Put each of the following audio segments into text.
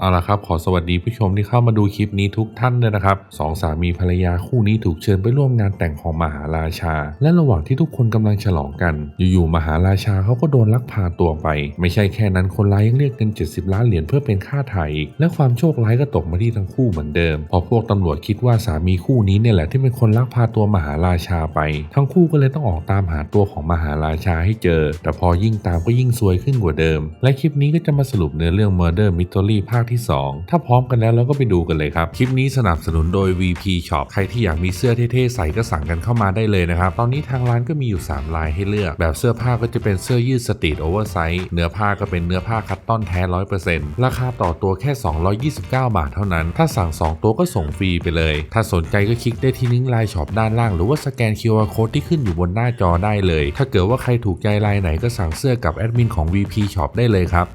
เอาละครับขอสวัสดีผู้ชมที่เข้ามาดูคลิปนี้ทุกท่านเลยนะครับสองสามีภรรยาคู่นี้ถูกเชิญไปร่วมงานแต่งของมหาราชา และระหว่างที่ทุกคนกำลังฉลองกัน อยู่ๆมหาราชาเขาก็โดนลักพาตัวไป ไม่ใช่แค่นั้นคนร้ายยังเรียกเงิน 70 ล้านเหรียญเพื่อเป็นค่าไถ่อีกและความโชคร้ายก็ตกมาที่ทั้งคู่เหมือนเดิมพอพวกตำรวจคิดว่าสามีคู่นี้เนี่ยแหละที่เป็นคนลักพาตัวมหาราชาไป ทั้งคู่ก็เลยต้องออกตามหาตัวของมหาราชาให้เจอ แต่พอยิ่งตามก็ยิ่งซวยขึ้นกว่าเดิม และคลิปนี้ก็จะมาสรุปเนื้อเรื่อง Murder Mystery ภาคที่ 2 ถ้าพร้อมกันแล้วเราก็ไปดูกันเลยครับ คลิปนี้สนับสนุนโดย VP Shop ใครที่อยากมีเสื้อเท่ๆใส่ก็สั่งกันเข้ามาได้เลยนะครับ ตอนนี้ทางร้านก็มีอยู่ 3 ลายให้เลือก แบบเสื้อผ้าก็จะเป็นเสื้อยืดสตรีทโอเวอร์ไซส์เนื้อผ้าก็เป็นเนื้อผ้าคัตตอนแท้100%ราคาต่อตัวแค่ 229 บาทเท่านั้น ถ้าสั่ง 2 ตัวก็ส่งฟรีไปเลย ถ้าสนใจก็คลิกได้ที่ลิงก์ไลน์ช็อปด้านล่างหรือว่าสแกน QR Code ที่ขึ้นอยู่บนหน้าจอได้เลย ถ้าเกิดว่าใครถูกใจลายไหนก็สั่งเสื้อกับแอดมินของ VP Shop ได้เลยครับ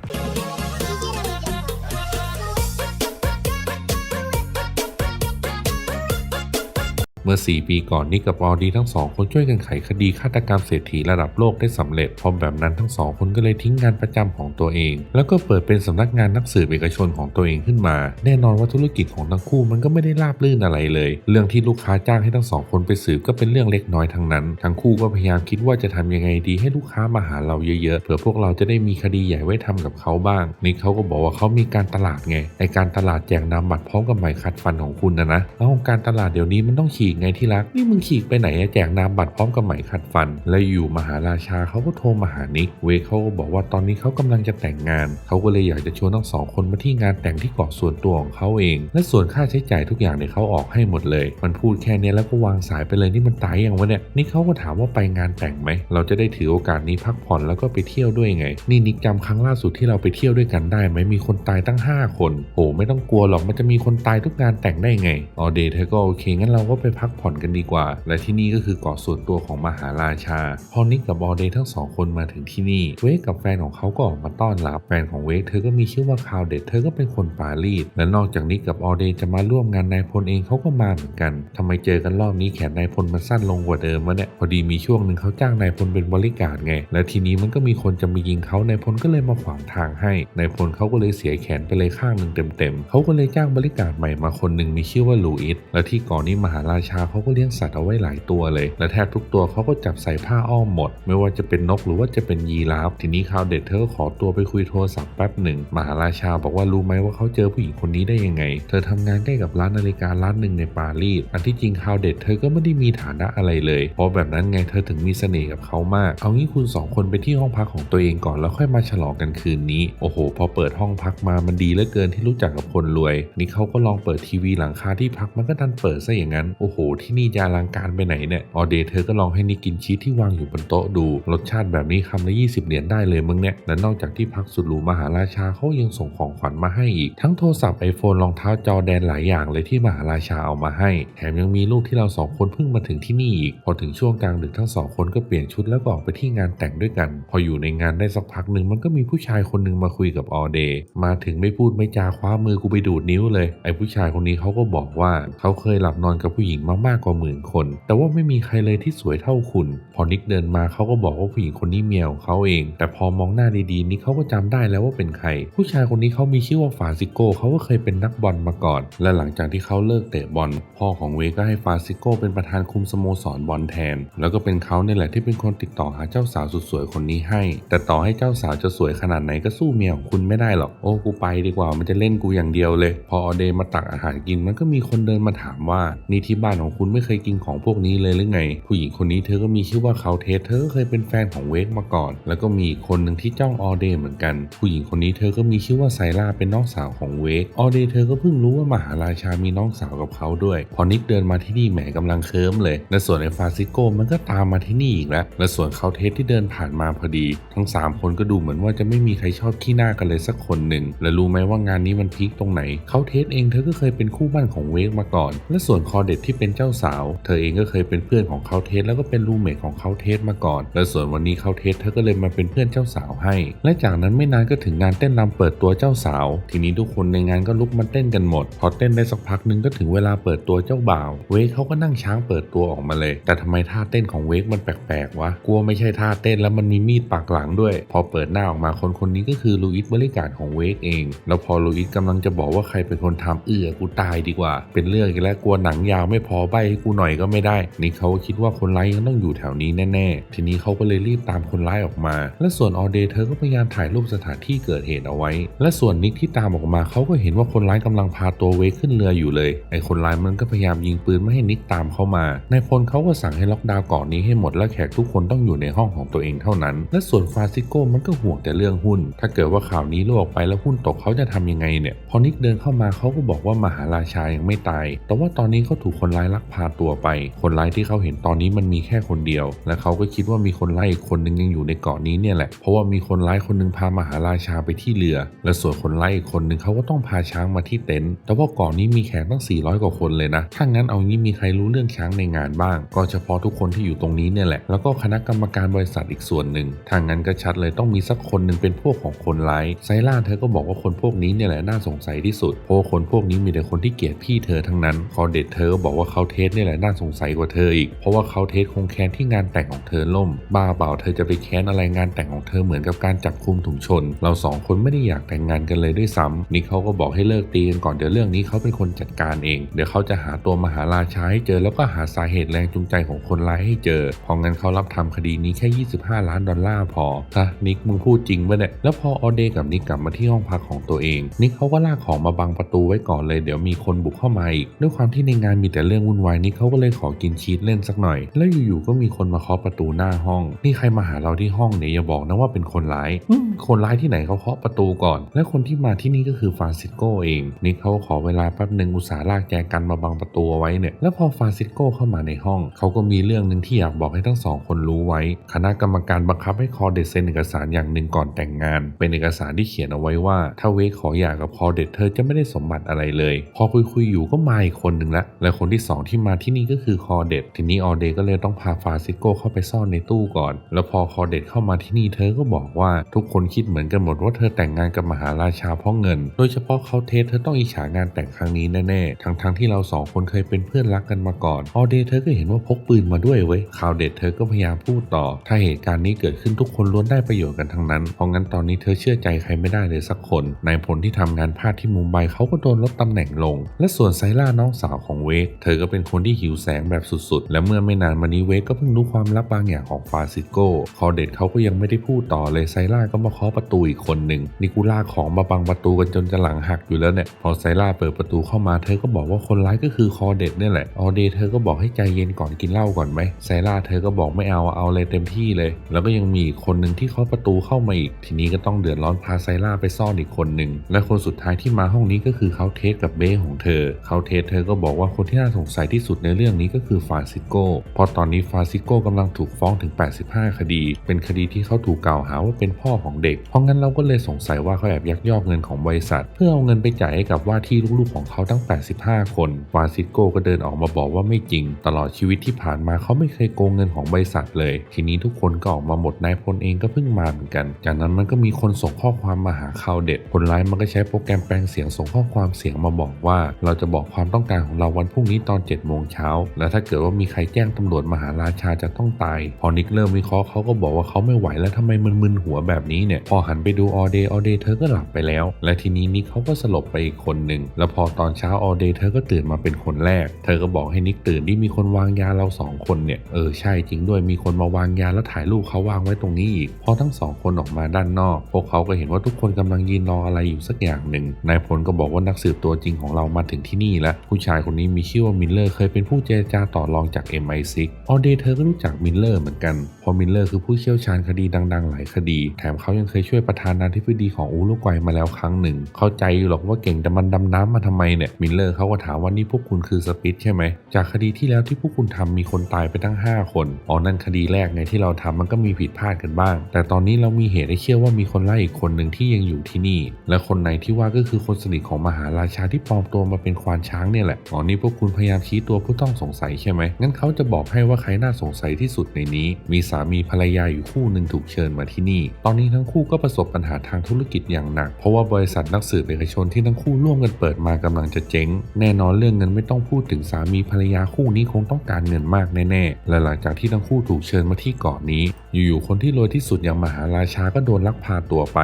เมื่อ 4 ปีก่อนนิกกับออดีทั้งสองคนช่วยกันไขคดีฆาตกรรมเศรษฐีระดับโลกได้สำเร็จพร้อมแบบนั้นทั้งสองคนก็เลยทิ้งงานประจำของตัวเอง แล้วก็เปิดเป็นสำนักงานนักสืบเอกชนของตัวเองขึ้นมา แน่นอนว่าธุรกิจของทั้งคู่มันก็ไม่ได้ราบรื่นอะไรเลย เรื่องที่ลูกค้าจ้างให้ทั้งสองคนไปสืบก็เป็นเรื่องเล็กน้อยทั้งนั้น ทั้งคู่ก็พยายามคิดว่าจะทำยังไงดีให้ลูกค้ามาหาเราเยอะๆเผื่อพวกเราจะได้มีคดีใหญ่ไว้ทำกับเขาบ้างนิกเขาก็บอกว่าเขามีการตลาดไงไอการตลาดแจกนามบัตรพร้อมกับหมายขัดฟันของคุณนะนะแล้วการตลาดเดี๋ยวนี้มันต้องฉีกไงที่รัก นี่มึงฉีกไปไหนอะแจกนามบัตรพร้อมกับไหมขัดฟัน และอยู่มหาราชาเขาก็โทรมาหานิก เวเขาก็บอกว่าตอนนี้เขากำลังจะแต่งงาน เขาก็เลยอยากจะชวนทั้งสองคนมาที่งานแต่งที่เกาะส่วนตัวของเขาเอง และส่วนค่าใช้จ่ายทุกอย่างเนี่ยเขาออกให้หมดเลย มันพูดแค่นี้แล้วก็วางสายไปเลยนี่มันตายอยังวะเนี่ยนิกเขาก็ถามว่าไปงานแต่งไหม เราจะได้ถือโอกาสนี้พักผ่อนแล้วก็ไปเที่ยวด้วยไง นี่นิกจำครั้งล่าสุดที่เราไปเที่ยวด้วยกันได้ไหมมีคนตายตั้ง 5 คนโอ้ไม่ต้องกลัวหรอกมันจะมีคนตายทุกงานแต่งได้ไงออเดย์เธอก็โอเคงั้นเราก็ไปพักผ่อนกันดีกว่า และที่นี่ก็คือเกาะส่วนตัวของมหาราชา พอนิกกับออเดย์ทั้งสองคนมาถึงที่นี่ เวกกับแฟนของเขาก็ออกมาต้อนรับ แฟนของเวกเธอก็มีชื่อว่าคาวเดตเธอก็เป็นคนปารีส และนอกจากนิกกับออเดย์จะมาร่วมงานนายพลเองเขาก็มาเหมือนกันทำไมเจอกันรอบนี้แขนนายพลมันสั้นลงกว่าเดิมวะเนี่ย พอดีมีช่วงหนึ่งเขาจ้างนายพลเป็นบริการไง และทีนี้มันก็มีคนจะมายิงเขานายพลก็เลยมาขวางทางให้ นายพลเขาก็เลยเสียแขนไปเลยข้างหนึ่งเต็มๆเขาก็เลยจ้างบริการใหม่มาคนหนึ่งมีชื่อว่าลูอิส และที่ก่อนนี้มหาราชาเขาก็เลี้ยงสัตว์เอาไว้หลายตัวเลย และแทบทุกตัวเขาก็จับใส่ผ้าอ้อมหมด ไม่ว่าจะเป็นนกหรือว่าจะเป็นยีราฟทีนี้ข่าวเด็ดเธอขอตัวไปคุยโทรศัพท์แป๊บหนึ่งมหาราชาบอกว่ารู้ไหมว่าเขาเจอผู้หญิงคนนี้ได้ยังไง เธอทำงานใกล้กับร้านนาฬิการ้านหนึ่งในปารีสอันที่จริงข่าวเด็ดเธอก็ไม่ได้มีฐานะอะไรเลย เพราะแบบนั้นไงเธอถึงมีเสน่ห์กับเขามาก เอางี้คุณสองคนไปที่ห้องพักของตัวเองก่อนแล้วค่อยมาฉลองกันคืนนี้โอ้โห พอเปิดห้องพักมามันดีเหลือเกินที่รู้จักกับคนรวย นี่เขาก็ลองเปิดทีวีหลังคาที่พักมันก็ดันเปิดซะอย่างนั้นโอ้โหที่นี่จะอลังการไปไหนเนี่ยออเดย์เธอก็ลองให้นิกกินชีสที่วางอยู่บนโต๊ะดู รสชาติแบบนี้คำละ 20 เหรียญได้เลยมึงเนี่ยและนอกจากที่พักสุดหรูมหาราชาเขายังส่งของขวัญมาให้อีก ทั้งโทรศัพท์ไอโฟนรองเท้าจอแดนหลายอย่างเลยที่มหาราชาเอามาให้ แถมยังมีลูกที่เราสองคนเพิ่งมาถึงที่นี่อีก พอถึงช่วงกลางดึกทั้งสองคนก็เปลี่ยนชุดแล้วก็ออกไปที่งานแต่งด้วยกัน พออยู่ในงานได้สักพักหนึ่งมันก็มีผู้ชายคนหนึ่งมาคุยกับออเดย์มาถึงไม่พูดไม่จาคว้ามือกูไปดูดนิ้วเลยไอผู้ชายคนนี้เขาก็บอกว่าเขาเคยหลับนอนกับผู้หญิงมามากกว่าหมื่นคน แต่ว่าไม่มีใครเลยที่สวยเท่าคุณ พอนิกเดินมาเขาก็บอกว่าผู้หญิงคนนี้เมียของเขาเอง แต่พอมองหน้าดีๆนิกเขาก็จำได้แล้วว่าเป็นใคร ผู้ชายคนนี้เขามีชื่อว่าฟาซิโกเขาก็เคยเป็นนักบอลมาก่อน และหลังจากที่เขาเลิกเตะบอล พ่อของเวก็ให้ฟาซิโกเป็นประธานคุมสโมสรบอลแทน แล้วก็เป็นเขาเนี่ยแหละที่เป็นคนติดต่อหาเจ้าสาวสุดสวยคนนี้ให้ แต่ต่อให้เจ้าสาวจะสวยขนาดไหนก็สู้เมียของคุณไม่ได้หรอก โอ้กูไปดีกว่ามันจะเล่นกูอย่างเดียวเลย พอออเดย์มาตักอาหารกินมันก็มีคนเดินมาถามว่านี่ที่บ้านของคุณไม่เคยกินของพวกนี้เลยหรือไง ผู้หญิงคนนี้เธอก็มีชื่อว่าเขาเทสเธอก็เคยเป็นแฟนของเวกมาก่อน แล้วก็มีคนหนึ่งที่จ้องออเดย์เหมือนกัน ผู้หญิงคนนี้เธอก็มีชื่อว่าไซล่าเป็นน้องสาวของเวกออเดย์เธอก็เพิ่งรู้ว่ามหาราชามีน้องสาวกับเขาด้วย พอนิกเดินมาที่นี่แหมกำลังเคิร์มเลย และส่วนไอ้ฟาซิโกมันก็ตามมาที่นี่อีกแล้ว และส่วนเขาเทสที่เดินผ่านมาพอดี ทั้ง 3 คนก็ดูเหมือนว่าจะไม่มีใครชอบขี้หน้ากันเลยสักคนหนึ่ง และรู้ไหมว่างานนี้มันพีคตรงไหน เขาเทสเองเธอก็เคยเป็นคู่บ้านของเวกมาก่อน และส่วนคอเด็ดที่เป็นเจ้าสาว เธอเองก็เคยเป็นเพื่อนของเขาเทสแล้วก็เป็นรูเมทของเขาเทสมาก่อน และส่วนวันนี้เขาเทสเธอก็เลยมาเป็นเพื่อนเจ้าสาวให้ และจากนั้นไม่นานก็ถึงงานเต้นรำเปิดตัวเจ้าสาว ทีนี้ทุกคนในงานก็ลุกมาเต้นกันหมด พอเต้นได้สักพักหนึ่งก็ถึงเวลาเปิดตัวเจ้าบ่าว เวกเขาก็นั่งช้างเปิดตัวออกมาเลย แต่ทำไมท่าเต้นของเวกมันแปลกๆวะ กลัวไม่ใช่ท่าเต้นแล้วมันมีมีดปักหลังด้วย พอเปิดหน้าออกมาคนคนนี้ก็คือลูอิสบริการของเวกเอง แล้วพอลูอิสกำลังจะบอกว่าใครเป็นคนทำเอื้อกูตายดีกว่า เป็นเรื่องอีกแล้วกลัวหนังยาวไม่พอใบให้กูหน่อยก็ไม่ได้ นี่เขาก็คิดว่าคนร้ายยังต้องอยู่แถวนี้แน่ๆ ทีนี้เขาก็เลยรีบตามคนร้ายออกมา และส่วนออเดย์เธอก็พยายามถ่ายรูปสถานที่เกิดเหตุเอาไว้ และส่วนนิกที่ตามออกมาเขาก็เห็นว่าคนร้ายกำลังพาตัวเวกขึ้นเรืออยู่เลย ไอ้คนร้ายมันก็พยายามยิงปืนไม่ให้นิกตามเข้ามา นายพลเขาก็สั่งให้ล็อกดาวน์เกาะนี้ให้หมดและแขกทุกคนต้องอยู่ในห้องของตัวเองเท่านั้น และส่วนฟราซิโกมันก็ห่วงแต่เรื่องหุ้น ถ้าเกิดว่าข่าวนี้โลกไปแล้วหุ้นตกเขาจะทำยังไงเนี่ย พอนิกเดินเข้ามาเขาก็บอกว่ามหาราชายังไม่ตาย แต่ว่าตอนนี้เขาถูกคนร้ายลักพาตัวไป คนร้ายที่เขาเห็นตอนนี้มันมีแค่คนเดียว และเขาก็คิดว่ามีคนร้ายอีกคนนึงยังอยู่ในเกาะนี้เนี่ยแหละ เพราะว่ามีคนร้ายคนนึงพามหาราชาไปที่เรือ และส่วนคนร้ายอีกคนนึงเขาก็ต้องพาช้างมาที่เต็นท์แต่ว่าเกาะนี้มีแขกตั้ง 400 กว่าคนเลยนะ ถ้างั้นเอางี้มีใครรู้เรื่องช้างในงานบ้าง ก็เฉพาะทุกคนที่อยู่ตรงนี้เนี่ยแหละ แล้วก็คณะกรรมการบริษัทอีกส่วนหนึ่งถ้างั้นก็ชัดเลยต้องมีสักคนหนึ่งเป็นพวกของคนร้ายไซล่าเธอก็บอกว่าคนพวกนี้เนี่ยแหละน่าสงสัยที่สุด เพราะคนพวกนี้มีแต่คนที่เกลียดพี่เธอทั้งนั้น คอเด็ดเธอก็บอกว่าเขาเทสเนี่ยแหละน่าสงสัยกว่าเธออีก เพราะว่าเขาเทสคงแค้นที่งานแต่งของเธอล่ม บ้าเปล่าเธอจะไปแค้นอะไรงานแต่งของเธอเหมือนกับการจับคุมถุงชน เราสองคนไม่ได้อยากแต่งงานกันเลยด้วยซ้ำนี่เขาก็บอกให้เลิกตีกันก่อนเดี๋ยวเรื่องนี้เขาเป็นคนจัดการเอง เดี๋ยวเขาจะหาตัวมหาราชาให้เจอแล้วก็หาสาเหตุแรงจูงใจของคนร้ายให้เจอพราะงั้นเขารับทำคดีนี้แค่ 25 ล้านดอลลาร์พอฮะนิกมึงพูดจริงปะเนี่ยแล้วพอออเดย์กับนิกกลับมาที่ห้องพักของตัวเองนิกเขาก็ลากของมาบังประตูไว้ก่อนเลยเดี๋ยวมีคนบุกเข้ามาอีกด้วยความที่ในงานมีแต่เรื่องวุ่นวายนิกเขาก็เลยขอกินชีสเล่นสักหน่อย แล้วอยู่ๆก็มีคนมาเคาะประตูหน้าห้อง นี่ใครมาหาเราที่ห้องเนี่ยอย่าบอกนะว่าเป็นคนร้ายอืมคนร้ายที่ไหนเขาเคาะประตูก่อน และคนที่มาที่นี่ก็คือฟรานซิสโกเองนิกเขาขอเวลาแป๊บหนึ่งอุตส่าห์ลากแจกันมาบังประตูเอาไว้เนี่ยแล้วพอฟรานซิสโกเข้ามาในห้องเขาก็มีเรื่องหนึ่งที่อยากบอกให้ทั้งสองคนรู้ไว้ คณะกรรมการบังคับให้คอเดตเซ็นเอกสารอย่างหนึ่งก่อนแต่งงาน เป็นเอกสารที่เขียนเอาไว้ว่า ถ้าเวกขอหย่ากับคอเดตเธอจะไม่ได้สมบัติอะไรเลย พอคุยคุยๆอยู่ก็มาอีกคนหนึ่งละและคนที่สองที่มาที่นี่ก็คือคอเดตทีนี้ออเดก็เลยต้องพาฟราซิโกเข้าไปซ่อนในตู้ก่อน แล้วพอคอเดตเข้ามาที่นี่เธอก็บอกว่าทุกคนคิดเหมือนกันหมดว่าเธอแต่งงานกับมหาราชาเพราะเงิน โดยเฉพาะเขาเทสเธอต้องอิจฉางานแต่งครั้งนี้แน่ๆ ทั้งๆที่เราสองคนเคยเป็นเพื่อนรักกันมาก่อนออเดเธอก็เห็นว่าพกปืนมาด้วยเว้ยข่าวเด็ดเธอก็พยายามพูดต่อ ถ้าเหตุการณ์นี้เกิดขึ้นทุกคนล้วนได้ประโยชน์กันทั้งนั้น เพราะงั้นตอนนี้เธอเชื่อใจใครไม่ได้เลยสักคนนายพลที่ทำงานพลาดที่มุมไบเขาก็โดนลดตำแหน่งลง และส่วนไซล่าน้องสาวของเวกเธอก็เป็นคนที่หิวแสงแบบสุดๆ และเมื่อไม่นานมานี้เวกก็เพิ่งรู้ความลับบางอย่างของฟาซิโก้คอเด็ดเขาก็ยังไม่ได้พูดต่อเลยไซล่าก็มาเคาะประตูอีกคนหนึ่งนิกูล่าของมาบังประตูกันจนจะหลังหักอยู่แล้วเนี่ยพอไซล่าเปิดประตูเข้ามาเธอก็บอกว่าคนร้ายก็คือคอเด็ดเนี่ยแหละออเดเธอก็บอกให้ใจเย็นก่อนกินเหล้าก่อนไหมไซล่าเธอก็บอกไม่เอาเอาเลยเต็มที่เลย แล้วก็ยังมีคนหนึ่งที่เคาะประตูเข้ามาอีก ทีนี้ก็ต้องเดือดร้อนพาไซล่าไปซ่อนอีกคนหนึ่งและคนสุดท้ายที่มาห้องนี้ก็คือเขาเทสกับเบ้ของเธอเขาเทสเธอก็บอกว่าคนที่น่าสงสัยที่สุดในเรื่องนี้ก็คือฟราซิโกเพราะตอนนี้ฟราซิโกกำลังถูกฟ้องถึง 85 คดี เป็นคดีที่เขาถูกกล่าวหาว่าเป็นพ่อของเด็ก เพราะงั้นเราก็เลยสงสัยว่าเขาแอบยักยอกเงินของบริษัท เพื่อเอาเงินไปจ่ายให้กับว่าที่ลูกๆของเขาทั้ง 85 คนฟราซิโกก็เดินออกมาบอกว่าไม่จริง ตลอดชีวิตที่ผ่านมาเขาไม่เคยโกงเงินของบริษัทเลย ทีนี้ทุกคนก็ออกมาหมดนายพลเองก็เพิ่งมาเหมือนกัน จากนั้นมันก็มีคนส่งข้อความมาหาข่าวเด็ดคนร้ายมันก็ใช้โปรแกรมแปลงเสียงส่งข้อความเสียงมาบอกว่า เราจะบอกความต้องการของเราวันพรุ่งนี้ตอน7จ็ดโมงเช้า และถ้าเกิดว่ามีใครแจ้งตำรวจมหาราชาจะต้องตาย พอนิกเริ่มวิเคราะห์เขาก็บอกว่าเขาไม่ไหวแล้วทำไมมึนๆหัวแบบนี้เนี่ย พอหันไปดูออเดย์ออเดย์เธอก็หลับไปแล้ว และทีนี้นิกเขาก็สลบไปอีกคนหนึ่ง แล้วพอตอนเช้าออเดย์เธอก็ตื่นมาเป็นคนแรก เธอก็บอกให้นิกตื่นที่มีคนวางยาเราสองคนเนี่ย เออใช่จริงด้วยมีคนมาวางยาแล้วถ่ายรูปเขาวางไว้ตรงนี้อีก พอทั้งสองคนออกมาด้านนอก พวกเขาก็เห็นว่าทุกคนกำลังยืนรออะไรอยู่สักอย่างหนึ่ง นายพลก็บอกว่านักสืบตัวจริงของเรามาถึงที่นี่แล้ว ผู้ชายคนนี้มีชื่อว่ามิลเลอร์เคยเป็นผู้เจรจาต่อรองจาก MI6 ออเดย์เธอก็รู้จักมิลเลอร์เหมือนกันเพอมิลเลอร์คือผู้เชี่ยวชาญคดีดัง ๆ หลายคดี แถมเขายังเคยช่วยประธานาธิบดีของอูรุกวัยมาแล้วครั้งหนึ่ง เข้าใจอยู่หรอกว่าเก่งแต่มันดำน้ำมาทำไมเนี่ยมิลเลอร์เขาก็ถามว่านี่พวกคุณคือสปิทใช่ไหมจากคดีที่แล้วที่พวกคุณทำมีคนตายไปตั้ง 5 คนอ๋อนั่นคดีแรกไงที่เราทำมันก็มีผิดพลาดกันบ้าง แต่ตอนนี้เรามีเหตุให้เชื่อว่ามีคนไล่อีกคนหนึ่งที่ยังอยู่ที่นี่ และคนไหนที่ว่าก็คือคนสนิทของมหาราชาที่ปลอมตัวมาเป็นควานช้างเนี่ยแหละอ๋อนี่พวกคุณพยายามายามชี้ตัวผู้ต้องสงสัยใช่ไหมงั้นเขาจะบอกให้ว่าใครน่าสงสัยที่สุดในนี้ มีสามีภรรยาอยู่คู่หนึ่งถูกเชิญมาที่นี่ ตอนนี้ทั้งคู่ก็ประสบปัญหาทางธุรกิจอย่างหนัก เพราะว่าบริษัทนักสืบเอกชนที่ทั้งคู่ร่วมกันเปิดมากำลังจะเจ๊ง แน่นอนเรื่องเงินไม่ต้องพูดถึงสามีภรรยาคู่นี้คงต้องการเงินมากแน่ๆ และหลังจากที่ทั้งคู่ถูกเชิญมาที่เกาะนี้ อยู่ๆคนที่รวยที่สุดอย่างมหาราชาก็โดนลักพาตัวไป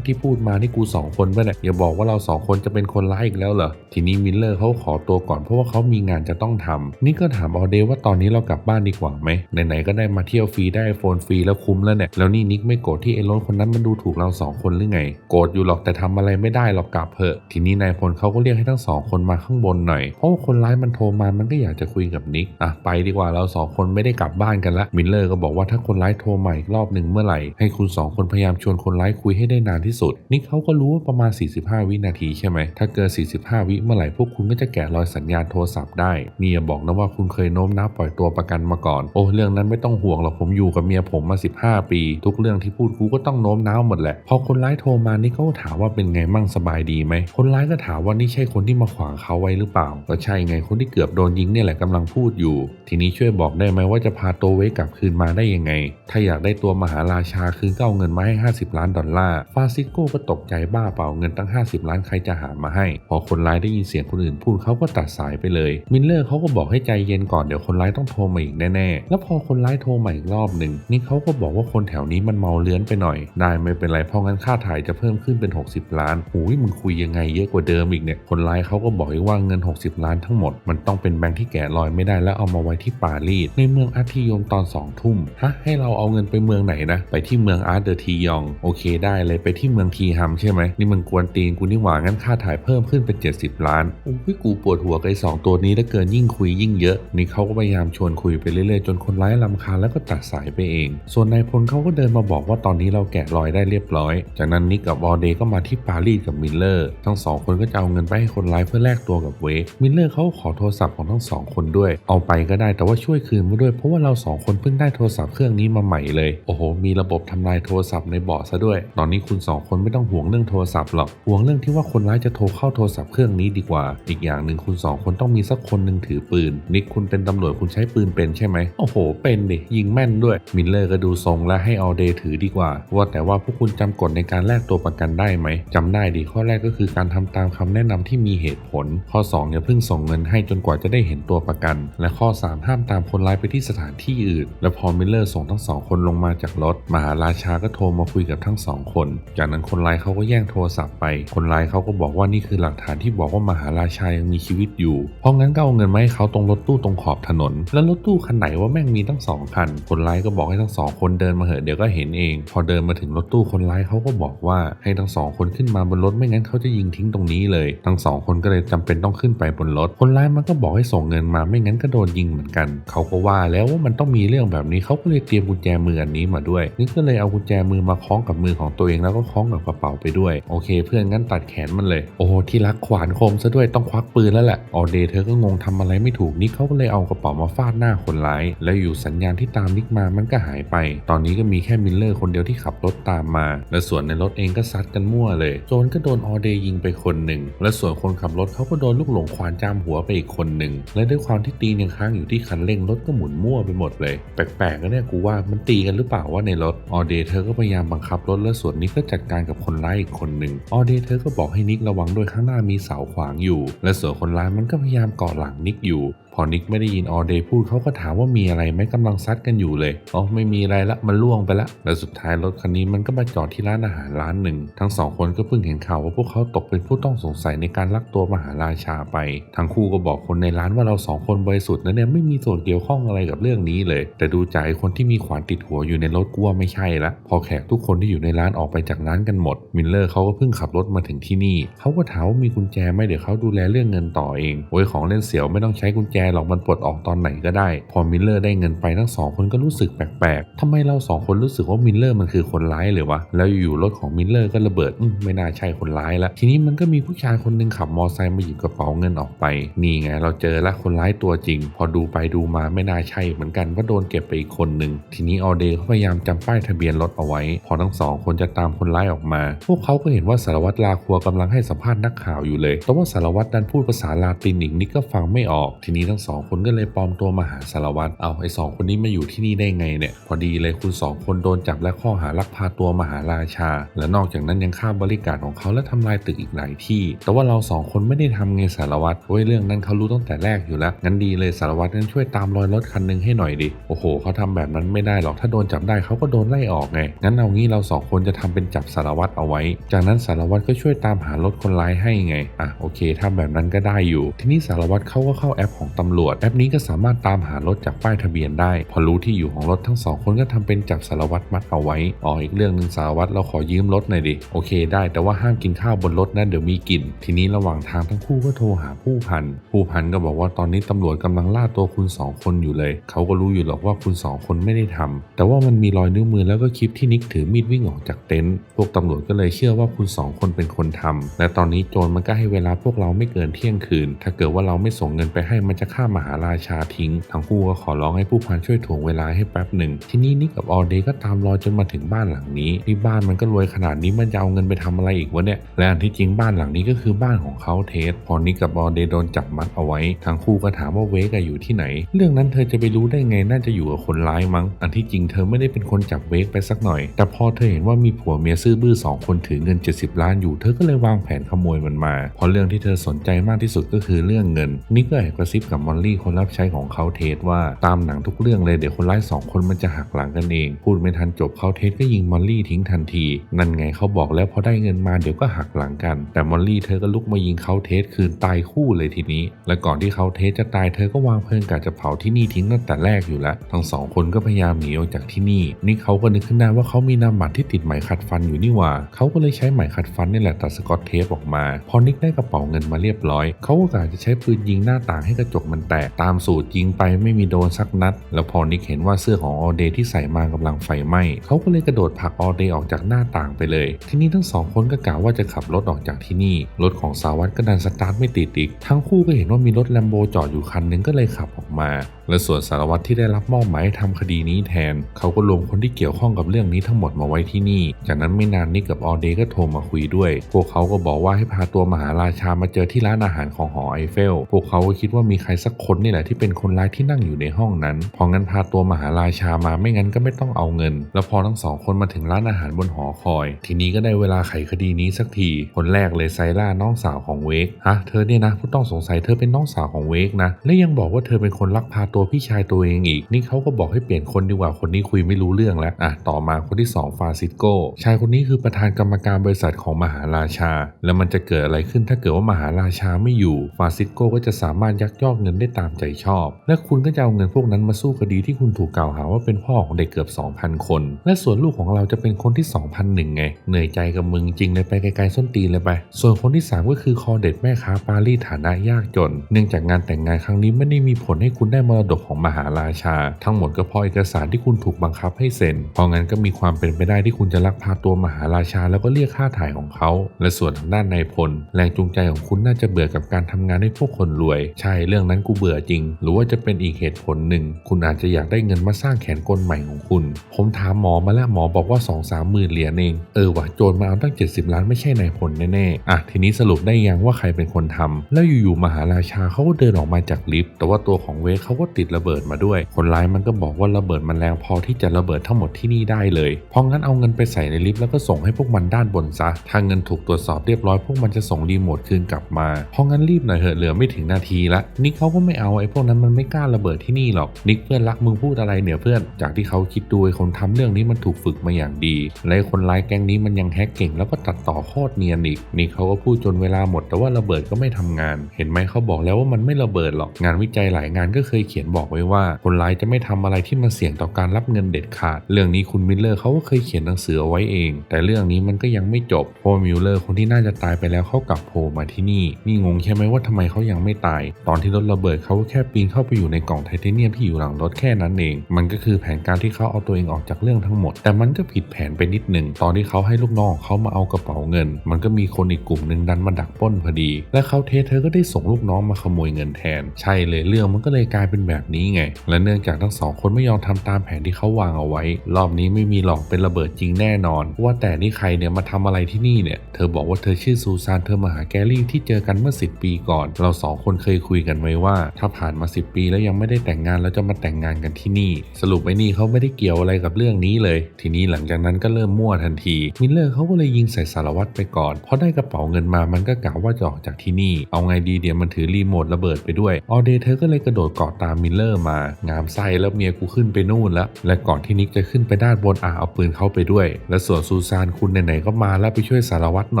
ที่พูดมานี่กูสองคนไปะเนี่ยอย่าบอกว่าเราสองคนจะเป็นคนร้ายอีกแล้วเหรอทีนี้มิลเลอร์เขาขอตัวก่อนเพราะว่าเขามีงานจะต้องทำนี่ก็ถามออเดย์ว่าตอนนี้เรากลับบ้านดีกว่าไหมไหนๆก็ได้มาเที่ยวฟรีได้โฟนฟรีแล้วคุ้มแล้วเนี่ยแล้วนี่นิกไม่โกรธที่ไอ้รถคนนั้นมันดูถูกเราสองคนหรือไง โกรธอยู่หรอกแต่ทำอะไรไม่ได้หรอกกลับเถอะทีนี้นายพลเขาก็เรียกให้ทั้งสองคนมาข้างบนหน่อยเพราะาคนร้ายมันโทรมามันก็อยากจะคุยกับนิกอะไปดีกว่าเราสองคนไม่ได้กลับบ้านกันละมิลเลอร์ก็บอกว่าถ้าคนร้ายโทรมาอีกรอบหนึ่งเมื่อไหร่ให้คุณสองคนพยายามชวนคนร้ายคุยให้ได้นานที่สุด นิกเขาก็รู้ว่าประมาณ 45 วินาทีใช่ไหมถ้าเกิน45 วิเมื่อไหร่พวกคุณก็จะแกะรอยสัญญาณโทรศัพท์ได้นี่อย่าบอกนะว่าคุณเคยโน้มน้าวปล่อยตัวประกันมาก่อน โอ้เรื่องนั้นไม่ต้องห่วงหรอกผมอยู่กับเมียผมมา 15 ปี ทุกเรื่องที่พูดกูก็ต้องโน้มน้าวหมดแหละพอคนร้ายโทรมานี่เขาก็ถามว่าเป็นไงมั่งสบายดีไหมคนร้ายก็ถามว่านี่ใช่คนที่มาขวางเขาไว้หรือเปล่า ก็ใช่ไงคนที่เกือบโดนยิงเนี่ยแหละกำลังพูดอยู่ ทีนี้ช่วยบอกได้ไหมว่าจะพาตัวเวกกลับคืนมาได้ยังไง ถ้าอยากได้ตัวมหาราชาคืนก็เอาเงินมาให้ 50 ล้านดอลลาร์ฟาซิโก้ก็ตกใจบ้าเปล่าเงินตั้ง 50 ล้านใครจะหามาให้ พอคนร้ายได้ยินเสียงคนอื่นพูดเขาก็ตัดสายไปเลยมิลเลอร์เขาก็บอกให้ใจเย็นก่อนเดี๋ยวคนร้ายต้องโทรมาอีกแน่ๆ แล้วพอคนร้ายโทรมาอีกรอบหนึ่งนี่เขาก็บอกว่าคนแถวนี้มันเมาเลื้อนไปหน่อย ได้ไม่เป็นไรเพราะงั้นค่าถ่ายจะเพิ่มขึ้นเป็น 60 ล้านหูยมึงคุยยังไงเยอะกว่าเดิมอีกเนี่ย คนร้ายเขาก็บอกว่าเงิน 60 ล้านทั้งหมด มันต้องเป็นแบงค์ที่แกะรอยไม่ได้แล้วเอามาไว้ที่ปารีสในเมืองอาร์ทิยงตอน2ทุ่มฮะให้เราเอาเงินไปเมืองไหนนะ ไปที่เมืองอาร์เดอร์ทียองโอเคได้เลยไปที่เมืองทีฮัมใช่ไหมนี่มึงกวนตีนกูนี่หว่างั้นค่าถ่ายเพิ่มขึ้นเป็น 70 ล้านอุ้ยกูปวดหัวกับไอ้สองตัวนี้แล้วเกินยิ่งคุยยิ่งเยอะ นี่เขาก็พยายามชวนคุยไปเรื่อยๆ จนคนร้ายลำคาญแล้วก็ตัดสายไปเอง ส่วนนายพลเขาก็เดินมาบอกว่าตอนนี้เราแกะรอยได้เรียบร้อย จากนั้นนิกกับบอเดก็มาที่ปารีสกับมิลเลอร์ ทั้งสองคนก็จะเอาเงินไปให้คนร้ายเพื่อแลกตัวกับเวกมิลเลอร์เขาขอโทรศัพท์ของทั้งสองคนด้วย เอาไปก็ได้แต่ว่าช่วยคืนมาด้วย เพราะว่าเราสองคนเพิ่งได้โทรศัพท์เครื่องนี้มาใหม่เลย โอ้โห มีระบบทำลายโทรศัพท์ในเบาะซะด้วย ตอนนี้คุณสองคนไม่ต้องห่วงเรื่องโทรศัพท์หรอก ห่วงเรื่องที่ว่าคนร้ายจะโทรเข้าโทรศัพท์เครื่องนี้ดีกว่า อีกอย่างหนึ่งคุณสองคนต้องมีสักคนหนึ่งถือปืน นิกคุณเป็นตำรวจคุณใช้ปืนเป็นใช่ไหมโอ้โห เป็นดิยิงแม่นด้วย มิลเลอร์ก็ดูทรงและให้ออเดย์ถือดีกว่า ว่าแต่ว่าพวกคุณจำกฎในการแลกตัวประกันได้ไหมจำได้ดิข้อแรกก็คือการทำตามคำแนะนำที่มีเหตุผล ข้อ 2 อย่าเพิ่งส่งเงินให้จนกว่าจะได้เห็นตัวประกัน และข้อ 3 ห้ามตามคนร้ายไปที่สถานที่อื่น และพอมิลเลอร์ส่งทั้งสองคนลงมาจากรถมหาราชาก็โทรมาคุยกับทั้งสองคน จากนั้นคนร้ายเขาก็แย่งโทรศัพท์ไป คนร้ายเขาก็บอกว่านี่คือหลักฐานที่บอกว่ามหาราชายังมีชีวิตอยู่ เพราะงั้นก็เอาเงินมาให้เขาตรงรถตู้ตรงขอบถนน แล้วรถตู้คันไหนว่าแม่งมีตั้งสองคัน คนร้ายก็บอกให้ทั้งสองคนเดินมาเหอะเดี๋ยวก็เห็นเอง พอเดินมาถึงรถตู้คนร้ายเขาก็บอกว่าให้ทั้งสองคนขึ้นมาบนรถไม่งั้นเขาจะยิงทิ้งตรงนี้เลย ทั้งสองคนก็เลยจำเป็นต้องขึ้นไปบนรถ คนร้ายมันก็บอกให้ส่งเงินมาไม่งั้นก็โดนยิงเหมือนกัน เขาก็ว่าแล้วว่ามันต้องมีเรื่องแบบนี้เขาก็เลยเตรียมกุญแจมืออันนี้มาด้วย นี่ก็เลยเอากุญแจมือมาคล้องกับมือของตัวเองแล้วก็คล้องกับกระเป๋าไปด้วย โอเค เพื่อนงั้นตัดแขนมันเลย โอ้ที่รักขวานคมซะด้วยต้องควักปืนแล้วแหละออเดเธอก็งงทำอะไรไม่ถูกนิกเขาก็เลยเอากระเป๋ามาฟาดหน้าคนร้าย แล้วอยู่สัญญาณที่ตามนิกมามันก็หายไป ตอนนี้ก็มีแค่มิลเลอร์คนเดียวที่ขับรถตามมา และส่วนในรถเองก็ซัดกันมั่วเลย โจนก็โดนออเดย์ยิงไปคนหนึ่ง และส่วนคนขับรถเขาก็โดนลูกหลงควานจามหัวไปอีกคนหนึ่ง และด้วยความที่ตีนยังค้างอยู่ที่คันเร่งรถก็หมุนมั่วไปหมดเลย แปลกๆก็เนี่ยกูว่ามันตีกันหรือเปล่าว่าในรถ ออเดย์เธอก็พยายามบังคับรถและส่วนนิกก็จัดการกับคนร้ายอีกคนหนึ่ง ออเดย์เธอก็บอกให้นิกระวังด้วยข้างหน้ามีเสาขวางอยู่ และส่วนคนร้ายมันก็พยายามเาะหลังนิกอยู่ อนิกไม่ได้ยินออเดย์พูดเขาก็ถามว่ามีอะไรไหมกำลังซัดกันอยู่เลยอ๋อไม่มีอะไรละมันล่วงไปละและสุดท้ายรถคันนี้มันก็มาจอดที่ร้านอาหารร้านหนึ่ง ทั้งสองคนก็เพิ่งเห็นข่าวว่าพวกเขาตกเป็นผู้ต้องสงสัยในการลักตัวมหาราชาไป ทั้งคู่ก็บอกคนในร้านว่าเราสองคนบริสุทธิ์นะเนี่ยไม่มีส่วนเกี่ยวข้องอะไรกับเรื่องนี้เลย แต่ดูใจคนที่มีขวานติดหัวอยู่ในรถกลัวไม่ใช่ละพอแขกทุกคนที่อยู่ในร้านออกไปจากร้านกันหมด มิลเลอร์เขาก็เพิ่งขับรถมาถึงที่นี่เขาก็ถามว่ามีกุญแจไหมเดี๋ยวเขาดูแลเรื่องเงินต่อเองโอ้ยของเล่นเสียวไม่ต้องใช้กุญแจหรอกมันปลดออกตอนไหนก็ได้ พอมิลเลอร์ได้เงินไปทั้งสองคนก็รู้สึกแปลกๆทำไมเราสองคนรู้สึกว่ามิลเลอร์มันคือคนร้ายเลยวะ แล้วอยู่ๆรถของมิลเลอร์ก็ระเบิดมไม่น่าใช่คนร้ายละ ทีนี้มันก็มีผู้ชายคนหนึงขับมอไซค์มาหยิบกระเป๋าเงินออกไป นี่ไงเราเจอละคนร้ายตัวจริง พอดูไปดูมาไม่น่าใช่เหมือนกันว่าโดนเก็บไปอีกคนหนึ่ง ทีนี้ออเดย์เขาพยายามจำป้ายทะเบียนรถเอาไว้ พอทั้งสองคนจะตามคนร้ายออกมา พวกเขาก็เห็นว่าสารวัตรลาครัวกำลังให้สัมภาษณ์นักข่าวอยู่เลย แต่ว่าสารวัตรดันพูดภาษาลาตินอีกนิดก็ฟังไม่ออก ทีนี้ทั้งสองคนก็เลยปลอมตัวมาหาสารวัตรเอาไอ้สองคนนี้มาอยู่ที่นี่ได้ไงเนี่ย พอดีเลยคุณสองคนโดนจับและข้อหาลักพาตัวมาหาราชา และนอกจากนั้นยังฆ่าบริการของเขาและทำลายตึกอีกหลายที่ แต่ว่าเราสองคนไม่ได้ทำไงสารวัตรเว้ยเรื่องนั้นเขารู้ตั้งแต่แรกอยู่แล้วงั้นดีเลยสารวัตรนั้นช่วยตามรอยรถคันหนึงให้หน่อยดิโอ้โหเขาทำแบบนั้นไม่ได้หรอกถ้าโดนจับได้เขาก็โดนไล่ออกไงงั้นเอางี้เราสองคนจะทำเป็นจับสารวัตรเอาไว้ จากนั้นสารวัตรก็ช่วยตามหารถคนร้ายให้ไงอะโอเคทำแบบนั้นก็ได้อยู่ ทีนี้สารวัตรเขาก็เข้าแอปของตำรวจแอปนี้ก็สามารถตามหารถจากป้ายทะเบียนได้ พอรู้ที่อยู่ของรถทั้งสองคนก็ทำเป็นจับสารวัตรมัดเอาไว้อ๋ออีกเรื่องหนึ่งสารวัตรเราขอยืมรถหน่อยดิโอเค ได้แต่ว่าห้ามกินข้าวบนรถนะเดี๋ยวมีกลิ่นทีนี้ระหว่างทางทั้งคู่ก็โทรหาผู้พันผู้พันก็บอกว่าตอนนี้ตำรวจกำลังล่าตัวคุณสองคนอยู่เลย เขาก็รู้อยู่หรอกว่าคุณสองคนไม่ได้ทำแต่ว่ามันมีรอยนิ้วมือแล้วก็คลิปที่นิกถือมีดวิ่งออกจากเต็นท์พวกตำรวจก็เลยเชื่อว่าคุณสองคนเป็นคนทำและตอนนี้โจรมันก็ให้เวลาพวกเราไม่เกินเที่ยงคืน ถ้าเกิดว่าเราไม่ส่งเงินไปให้มันจะฆ่ามหาราชาทิ้ง ทั้งคู่ก็ขอร้องให้ผู้พันช่วยถ่วงเวลาให้แป๊บหนึ่ง ทีนี้นิกกับออเดย์ก็ตามรอจนมาถึงบ้านหลังนี้ที่บ้านมันก็รวยขนาดนี้มันจะเอาเงินไปทำอะไรอีกวะเนี่ย และอันที่จริงบ้านหลังนี้ก็คือบ้านของเขาเทส พอนิกกับออเดย์โดนจับมัดเอาไว้ ทั้งคู่ก็ถามว่าเวกอะอยู่ที่ไหน เรื่องนั้นเธอจะไปรู้ได้ไงน่าจะอยู่กับคนร้ายมั้ง อันที่จริงเธอไม่ได้เป็นคนจับเวกไปสักหน่อย แต่พอเธอเห็นว่ามีผัวเมียซื่อบื้อสองคนถือเงิน 70 ล้านอยู่ เธอก็เลยวางแผนขโมยมันมาเพราะเรื่องที่เธอสนใจมากที่สุดก็คือเรื่องเงินนิกก็แอบกระซิบกับมอลลี่คนรับใช้ของเขาเทสว่าตามหนังทุกเรื่องเลยเดี๋ยวคนร้ายสองคนมันจะหักหลังกันเอง พูดไม่ทันจบเขาเทสก็ยิงมอลลี่ทิ้งทันที นั่นไงเขาบอกแล้วพอได้เงินมาเดี๋ยวก็หักหลังกัน แต่มอลลี่เธอก็ลุกมายิงเขาเทสคืนตายคู่เลยทีนี้ และก่อนที่เขาเทสจะตายเธอก็วางเพลิงกะจะเผาที่นี่ทิ้งตั้งแต่แรกอยู่แล้ว ทั้งสองคนก็พยายามหนีออกจากที่นี่ นี่เขาก็นึกขึ้นได้ว่าเขามีนามบัตรที่ติดไหมขัดฟันอยู่นี่ว่าเขาก็เลยใช้ไหมขัดฟันนี่แหละตัดสกอตเทปออกมา พอนิกได้กระเป๋าเงินมาเรียบร้อย เขาก็กะจะใช้ปืนยิงหน้าต่างให้กระจกมันแตกตามสูตรยิงไปไม่มีโดนสักนัด แล้วพอนิกเห็นว่าเสื้อของออเดย์ที่ใส่มากำลังไฟไหม้เขาก็เลยกระโดดผลักออเดย์ออกจากหน้าต่างไปเลย ทีนี้ทั้งสองคนก็กล่าวว่าจะขับรถออกจากที่นี่ รถของสาวัตก็ดันสตาร์ทไม่ติดอีก ทั้งคู่ก็เห็นว่ามีรถแลมโบจอดอยู่คันนึงก็เลยขับออกมา และส่วนสารวัตรที่ได้รับมอบหมายให้ทำคดีนี้แทน เขาก็รวมคนที่เกี่ยวข้องกับเรื่องนี้ทั้งหมดมาไว้ที่นี่ จากนั้นไม่นานนิกกับออเดย์ก็โทรมาคุยด้วย พวกเขาก็บอกว่าให้พาตัวมหาราชามาเจอที่ร้านอาหารของหอไอเฟล พวกเขาก็คิดว่ามีใครสักคนนี่แหละที่เป็นคนร้ายที่นั่งอยู่ในห้องนั้น พองั้นพาตัวมหาราชามาไม่งั้นก็ไม่ต้องเอาเงิน แล้วพอทั้งสองคนมาถึงร้านอาหารบนหอคอย ทีนี้ก็ได้เวลาไขคดีนี้สักที คนแรกเลยไซล่าน้องสาวของเวก ฮะ เธอเนี่ยนะผู้ต้องสงสัยเธอเป็นน้องสาวของเวกนะ และยังบอกว่าเธอเป็นคนลักพาตัวัวพี่ชายตัวเองอีก นี่เขาก็บอกให้เปลี่ยนคนดีกว่าคนนี้คุยไม่รู้เรื่องแล้วอะต่อมาคนที่สองฟาซิโก ชายคนนี้คือประธานกรรมการบริษัทของมหาราชา แล้วมันจะเกิดอะไรขึ้นถ้าเกิดว่ามหาราชาไม่อยู่ ฟาซิโกก็จะสามารถยักยอกเงินได้ตามใจชอบ และคุณก็จะเอาเงินพวกนั้นมาสู้คดีที่คุณถูกกล่าวหาว่าเป็นพ่อของเด็กเกือบ 2,000 คน และส่วนลูกของเราจะเป็นคนที่ 2,001ไง เหนื่อยใจกับมึงจริงเลยไปไกลๆส้นตีนเลยไป ส่วนคนที่ 3 ก็คือคอเด็ดแม่ค้าปารีฐานะยากจน เนื่องจากงานแต่งงานครั้งนี้ไม่ได้มีผลให้คุณได้มรดกของมหาราชา ทั้งหมดก็เพราะเอกสารที่คุณถูกบังคับให้เซ็น เพราะงั้นก็มีความเป็นไปได้ที่คุณจะลักพาตัวมหาราชา แล้วก็เรียกค่าถ่ายของเขา และส่วนทางด้านนายพล แรงจูงใจของคุณน่าจะเบื่อกับการทำงานให้พวกคนรวย ใช่เรื่องนั้นกูเบื่อจริง หรือว่าจะเป็นอีกเหตุผลหนึ่ง คุณอาจจะอยากได้เงินมาสร้างแขนกลใหม่ของคุณ ผมถามหมอมาแล้วหมอบอกว่า2องสามหมื่นเหรียญเอง เออวะโจรมาเอาตั้ง 70 ล้านไม่ใช่นายพลแน่ๆอะทีนี้สรุปได้ยังว่าใครเป็นคนทำแล้วอยู่ๆมหาราชาเขาก็เดินออกมาจากลิฟต์แต่ว่าตัวของเวคเขาก็ติดระเบิดมาด้วย คนร้ายมันก็บอกว่าระเบิดมันแรงพอที่จะระเบิดทั้งหมดที่นี่ได้เลย เพราะงั้นเอาเงินไปใส่ในลิฟต์แล้วก็ส่งให้พวกมันด้านบนซะ ถ้าเงินถูกตรวจสอบเรียบร้อยพวกมันจะส่งรีโมทคืนกลับมา เพราะงั้นรีบหน่อยเหอะเหลือไม่ถึงนาทีละ นิกเขาก็ไม่เอาไอ้พวกนั้นมันไม่กล้าระเบิดที่นี่หรอก นิกเพื่อนรักมึงพูดอะไรเนี่ยเพื่อน จากที่เขาคิดดูไอ้คนทำเรื่องนี้มันถูกฝึกมาอย่างดี และไอ้คนร้ายแก๊งนี้มันยังแฮกเก่งแล้วก็ตัดต่อโคตรเนียนอีกนี่เขาก็พูดจนเวลาหมดแต่ว่าระเบิดก็ไม่ทำงาน เห็นไหมเขาบอกแล้วว่ามันไม่ระเบิดหรอก งานวิจัยหลายงานก็เคยเขียนบอกไว้ว่าคนร้ายจะไม่ทำอะไรที่มันเสี่ยงต่อการรับเงินเด็ดขาด เรื่องนี้คุณมิลเลอร์เขาก็เคยเขียนหนังสือเอาไว้เอง แต่เรื่องนี้มันก็ยังไม่จบเพราะมิลเลอร์คนที่น่าจะตายไปแล้วเขากลับโผล่มาที่นี่ นี่งงใช่ไหมว่าทำไมเขายังไม่ตาย ตอนที่รถระเบิดเขาก็แค่ปีนเข้าไปอยู่ในกล่องไทเทเนียมที่อยู่หลังรถแค่นั้นเอง มันก็คือแผนการที่เขาเอาตัวเองออกจากเรื่องทั้งหมด แต่มันก็ผิดแผนไปนิดหนึ่งตอนที่เขาให้ลูกน้องเขามาเอากระเป๋าเงิน มันก็มีคนอีกกลุ่มหนึ่งดันมาดักป้นพอดี และเขาเทเธอก็ได้ส่งลูกน้องมาขโมยเงินแทน ใช่เลยเรื่องมันก็เลยกลายเป็นแบบนี้ไง และเนื่องจากทั้งสองคนไม่ยอมทำตามแผนที่เขาวางเอาไว้ รอบนี้ไม่มีหลอกเป็นระเบิดจริงแน่นอน ว่าแต่นี่ใครเนี่ยมาทำอะไรที่นี่เนี่ย เธอบอกว่าเธอชื่อซูซานเธอมาหาแกลลี่ที่เจอกันเมื่อ 10 ปีก่อน เราสองคนเคยคุยกันไว้ว่า ถ้าผ่านมา 10 ปีแล้วยังไม่ได้แต่งงานแล้วจะมาแต่งงานกันที่นี่ สรุปไอ้นี่เขาไม่ได้เกี่ยวอะไรกับเรื่องนี้เลย ทีนี้หลังจากนั้นก็เริ่มมั่วทันที มิลเลอร์เขาก็เลยยิงใส่สารวัตรไปก่อนพอได้กระเป๋าเงินมา มันก็กะว่าจะออกจากที่นี่ เอาไงดีเดี๋ยวมันถือรีโมทระเบิดไปด้วย ออเดย์เธอก็เลยกระโดดเกาะตามมิลเลอร์มางามไส้แล้วเมียกูขึ้นไปนู่นแล้ว และก่อนที่นิกจะขึ้นไปด้านบนอ่าเอาปืนเข้าไปด้วย และส่วนซูซานคุณไหนๆก็มาแล้วไปช่วยสารวัตรห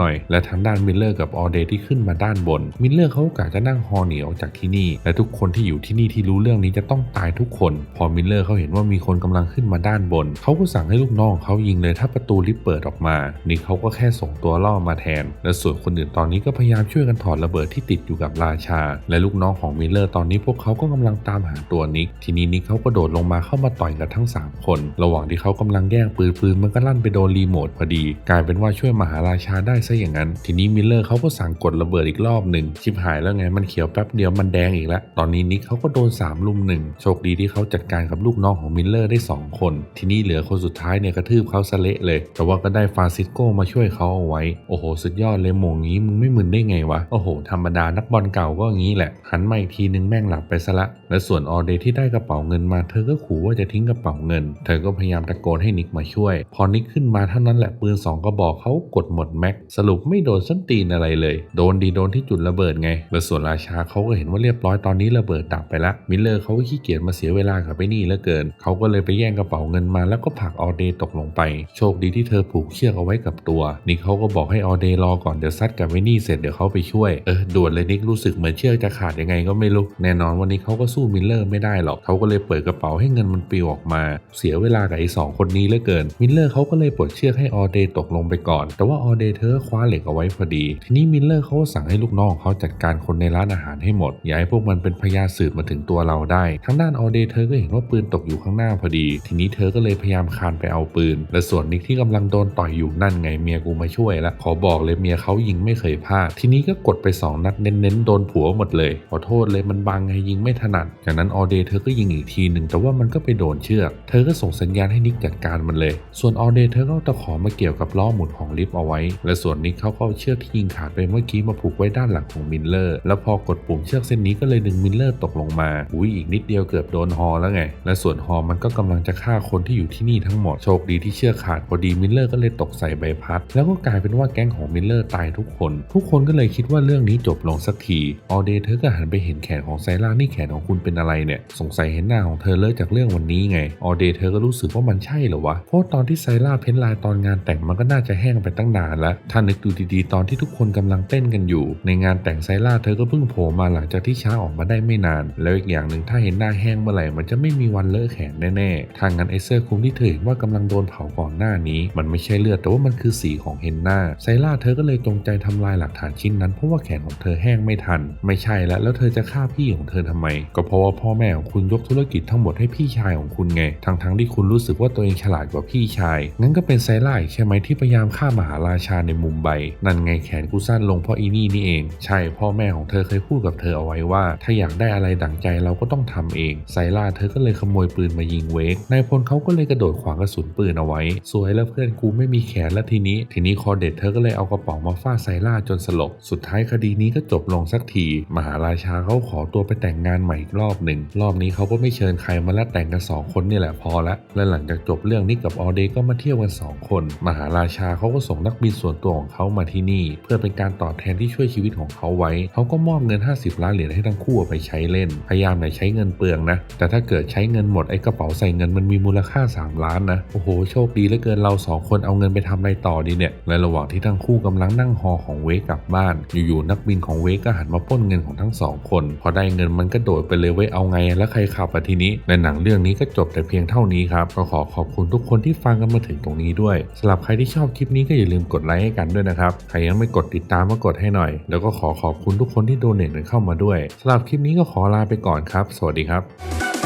น่อย และทางด้านมิลเลอร์กับออเดย์ที่ขึ้นมาด้านบน มิลเลอร์เขากะจะนั่งฮอหนีออกจากที่นี่ และทุกคนที่อยู่ที่นี่ที่รู้เรื่องนี้จะต้องตายทุกคน พอมิลเลอร์เขาเห็นว่ามีคนกำลังขึ้นมาด้านบน เขาก็สั่งให้ลูกน้องเขายิงเลยถ้าประตูลิฟต์เปิดออกมา นิกเขาก็แค่ส่งตัวล่อมาแทน และส่วนคนอื่นตอนนี้ก็พยายามช่วยกันถอดระเบิดที่ติดอยู่กับราชา และลูกน้องของมิลเลอร์ตอนนี้พวกเขาก็กำลังตามหาตัวนิก ทีนี้นิกเขาก็โดดลงมาเข้ามาต่อยกับทั้ง 3 คน ระหว่างที่เขากำลังแย่งปืนปืนมันก็ลั่นไปโดนรีโมทพอดี กลายเป็นว่าช่วยมหาราชาได้ซะอย่างนั้น ทีนี้มิลเลอร์เขาก็สั่งกดระเบิดอีกรอบหนึ่งชิบหายแล้วไงมันเขียวแป๊บเดียวมันแดงอีกแล้วตอนนี้นิกเขาก็โดน3ลุมหนึ่งโชคดีที่เขาจัดการกับลูกน้องของมิลเลอร์ได้ 2 คน ทีนี้เหลือคนสุดท้ายเนี่ยกระทืบเขาสะเละเลย แต่ว่าก็ได้ฟาซิสโกมาช่วยเขาเอาไว้โอ้โหสุดยอดเลยโมงงี้มึงไม่มึนได้ไงวะโอ้โหธรรมดานักบอลเก่าก็อย่างนี้แหละหันมาอีกทีนึงแม่งหลับไปซะละ และส่วนออเดย์ที่ได้กระเป๋าเงินมา เธอก็ขู่ว่าจะทิ้งกระเป๋าเงิน เธอก็พยายามตะโกนให้นิกมาช่วย พอนิกขึ้นมาเท่านั้นแหละปืนสองกระบอกเขากดหมดแม็กสรุปไม่โดนส้นตีนอะไรเลย โดนดีโดนที่จุดระเบิดไงและส่วนราชาเขาก็เห็นว่าเรียบร้อยตอนนี้ระเบิดดับไปละมิลเลอร์เขาก็ขี้เกียจมาเสียเวลากับไปนี่เหลือเกิน เขาก็เลยไปแย่งกระเป๋าเงินมาแล้วก็ผลักออเดย์ตกลงไป โชคดีที่เธอผูกเชือกเอาไว้กับตัว นิกเขาก็บอกให้ออเดย์รอก่อนเดี๋ยวซัดกับไว้นี่เสร็จเดี๋ยวเขาไปช่วย เออด่วนเลยนิกรู้สึกเหมือนเชือกจะขาดยังไงก็ไม่รู้ แน่นอนวันนี้เขาก็สมิลเลอร์ไม่ได้หรอกเขาก็เลยเปิดกระเป๋าให้เงินมันปลิวออกมา เสียเวลากับไอ้สองคนนี้เหลือเกิน มิลเลอร์เขาก็เลยปลดเชือกให้ออเดย์ตกลงไปก่อน แต่ว่าออเดย์เธอคว้าเหล็กเอาไว้พอดี ทีนี้มิลเลอร์เขาก็สั่งให้ลูกน้องของเขาจัดการคนในร้านอาหารให้หมด อย่าให้พวกมันเป็นพยาสืบมาถึงตัวเราได้ ทางด้านออเดย์เธอก็เห็นว่าปืนตกอยู่ข้างหน้าพอดี ทีนี้เธอก็เลยพยายามคานไปเอาปืน และส่วนนิกที่กำลังโดนต่อยอยู่นั่นไงเมียกูมาช่วยล้วขอบอกเลยเมียเขายิงไม่เคยพลาด ทีนี้ก็กดไปสองนัดเน้นๆโดนผัวหมดเลย ขอโทษเลยมันบังไงยิงไม่ถนัดจากนั้นออเดย์เธอก็ยิงอีกทีหนึ่งแต่ว่ามันก็ไปโดนเชือก เธอก็ส่งสัญญาณให้นิกจัดการมันเลย ส่วนออเดย์เธอก็เอาตะขอมาเกี่ยวกับล้อหมุนของลิฟต์เอาไว้ และส่วนนิกเขาก็เอาเชือกที่ยิงขาดไปเมื่อกี้มาผูกไว้ด้านหลังของมิลเลอร์ แล้วพอกดปุ่มเชือกเส้นนี้ก็เลยดึงมิลเลอร์ตกลงมา อุ้ยอีกนิดเดียวเกือบโดนฮอแล้วไง และส่วนฮอมันก็กำลังจะฆ่าคนที่อยู่ที่นี่ทั้งหมด โชคดีที่เชือกขาดพอดีมิลเลอร์ก็เลยตกใส่ใบพัด แล้วก็กลายเป็นว่าแก๊งของมิลเลอร์ตายทุกคน ทุกคนก็เลยคิดว่าเรื่องนี้จบลงสักที ออเดย์เธอก็หันไปเห็นแขนของไซร่านี่แขนของคุณเป็นอะไรเนี่ย สงสัยเห็นหน้าของเธอเลิกจากเรื่องวันนี้ไง ออเดย์เธอก็รู้สึกว่ามันใช่เหรอวะ เพราะตอนที่ไซร่าเพ้นลายตอนงานแต่งมันก็น่าจะแห้งไปตั้งนานแล้ว ถ้านึกดูดีๆ ตอนที่ทุกคนกำลังเต้นกันอยู่ ในงานแต่งไซร่าเธอก็เพิ่งโผล่มาหลังจากที่ช้าออกมาได้ไม่นาน แล้วอีกอย่างหนึ่งถ้าเห็นหน้าแห้งเมื่อไหร่มันจะไม่มีวันเลอะแขนแน่ๆ ทางงั้นไอเสื้อคลุมที่เธอเห็นว่ากำลังโดนเผาก่อนหน้านี้ มันไม่ใช่เลือดแต่ว่ามันคือสีของเฮนนาไซร่าเธอก็เลยจงใจทำลายหลักฐานชิ้นนั้นเพราะว่าแขนของเธอแห้งไม่ทัน ไม่ใช่แล้วแล้วเธอจะฆ่าพี่ของเธอทำไมก็เพราะว่าพ่อแม่ของคุณยกธุรกิจทั้งหมดให้พี่ชายของคุณไง ทั้งๆที่คุณรู้สึกว่าตัวเองฉลาดกว่าพี่ชาย งั้นก็เป็นไซร่าใช่ไหมที่พยายามฆ่ามหาราชาในมุมไบ นั่นไงแขนกูสั้นลงเพราะอีนี่นี่เอง ใช่ พ่อแม่ของเธอเคยพูดกับเธอเอาไว้ว่า ถ้าอยากได้อะไรดั่งใจเราก็ต้องทำเอง ไซร่าเธอก็เลยขโมยปืนมายิงเวก นายพลเขาก็เลยกระโดดขวางกระสุนปืนเอาไว้ สวยแล้วเพื่อนกูไม่มีแขนแล้วทีนี้ ทีนี้คอเด็ดเธอก็เลยเอากระป๋องมาฟาดไซร่าจนสลบ สุดท้ายคดีนี้ก็จบลงสักที มหาราชาเขาขอตัวไปแต่งงานใหม่อีกรอบหนึ่ง รอบนี้เขาก็ไม่เชิญใครมาล้วแต่งกันสองคนนี่แหละพอละ และหลังจากจบเรื่องนิกกับออเดย์ก็มาเที่ยวกันสองคน มหาราชาเขาก็ส่งนักบินส่วนตัวของเขามาที่นี่ เพื่อเป็นการตอบแทนที่ช่วยชีวิตของเขาไว้ เขาก็มอบเงิน 50 ล้านเหรียญให้ทั้งคู่ไปใช้เล่น พยายามอย่าใช้เงินเปลืองนะ แต่ถ้าเกิดใช้เงินหมดไอ้กระเป๋าใส่เงินมันมีมูลค่า 3 ล้านนะ โอ้โห โชคดีเหลือเกินเราสองคนเอาเงินไปทำอะไรต่อดีเนี่ยและระหว่างที่ทั้งคู่กำลังนั่งฮอของเวกกลับบ้าน อยู่ๆนักบินของเวกก็หันมาป้นเงินของทั้งสองคน พอได้เงินมันก็โดดไปเลยไว้เอาไงแล้วใครขับอะทีนี้ในหนังเรื่องนี้ก็จบแต่เพียงเท่านี้ครับก็ขอขอบคุณทุกคนที่ฟังกันมาถึงตรงนี้ด้วยสำหรับใครที่ชอบคลิปนี้ก็อย่าลืมกดไลค์ให้กันด้วยนะครับใครยังไม่กดติดตามก็กดให้หน่อย แล้วก็ขอขอบคุณทุกคนที่โดเนทกันเข้ามาด้วยสำหรับคลิปนี้ก็ขอลาไปก่อนครับ สวัสดีครับ